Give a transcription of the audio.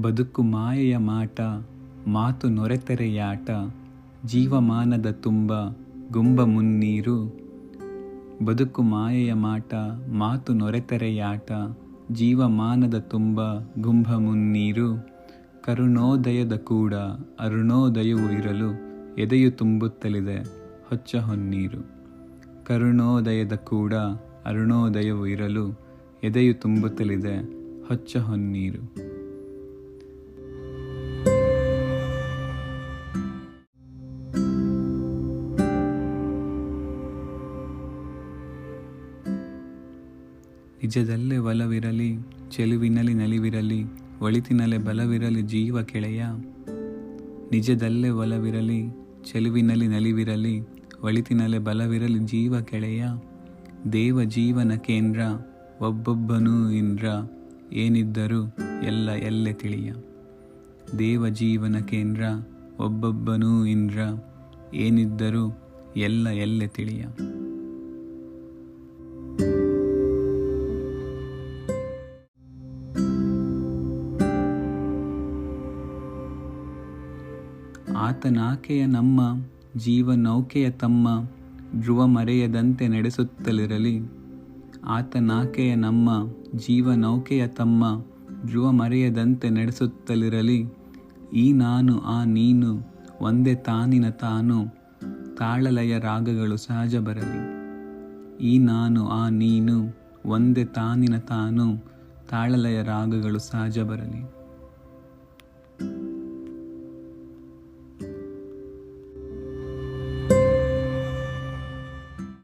ಬದುಕು ಮಾಯೆಯ ಮಾಟ, ಮಾತು ನೊರೆತೆರೆಯಾಟ, ಜೀವಮಾನದ ತುಂಬ ಗುಂಬ ಮುನ್ನೀರು. ಬದುಕು ಮಾಯೆಯ ಮಾಟ, ಮಾತು ನೊರೆತೆರೆಯಾಟ, ಜೀವಮಾನದ ತುಂಬ ಗುಂಬ ಮುನ್ನೀರು. ಕರುಣೋದಯದ ಕೂಡ ಅರುಣೋದಯವು ಇರಲು ಎದೆಯು ತುಂಬುತ್ತಲಿದೆ ಹೊಚ್ಚ ಹೊನ್ನೀರು. ಕರುಣೋದಯದ ಕೂಡ ಅರುಣೋದಯವು ಇರಲು ಎದೆಯು ತುಂಬುತ್ತಲಿದೆ ಹೊಚ್ಚ ಹೊನ್ನೀರು. ನಿಜದಲ್ಲೇ ಒಲವಿರಲಿ ಚೆಲುವಿನಲ್ಲಿ ನಲಿವಿರಲಿ, ಒಳಿತಿನಲ್ಲೇ ಬಲವಿರಲಿ ಜೀವ ಕೆಳೆಯ. ನಿಜದಲ್ಲೇ ಒಲವಿರಲಿ ಚೆಲುವಿನಲ್ಲಿ ನಲಿವಿರಲಿ, ಒಳಿತಿನಲ್ಲೇ ಬಲವಿರಲಿ ಜೀವ ಕೆಳೆಯ. ದೇವ ಜೀವನ ಕೇಂದ್ರ, ಒಬ್ಬೊಬ್ಬನೂ ಇಂದ್ರ, ಏನಿದ್ದರೂ ಎಲ್ಲ ಎಲ್ಲೆ ತಿಳಿಯ. ದೇವ ಜೀವನ ಕೇಂದ್ರ, ಒಬ್ಬೊಬ್ಬನೂ ಇಂದ್ರ, ಏನಿದ್ದರೂ ಎಲ್ಲ ಎಲ್ಲೆ ತಿಳಿಯ. ಆತನಾಕೆಯ ನಮ್ಮ ಜೀವನೌಕೆಯ ತಮ್ಮ ಧ್ರುವ ಮರೆಯದಂತೆ ನಡೆಸುತ್ತಲಿರಲಿ ಆತನಾಕೆಯ ನಮ್ಮ ಜೀವನೌಕೆಯ ತಮ್ಮ ಧ್ರುವ ಮರೆಯದಂತೆ ನಡೆಸುತ್ತಲಿರಲಿ. ಈ ನಾನು, ಆ ನೀನು, ಒಂದೇ ತಾನಿನ ತಾನು, ತಾಳಲಯ ರಾಗಗಳು ಸಹಜ ಬರಲಿ. ಈ ನಾನು, ಆ ನೀನು, ಒಂದೇ ತಾನಿನ ತಾನು, ತಾಳಲಯ ರಾಗಗಳು ಸಹಜ ಬರಲಿ.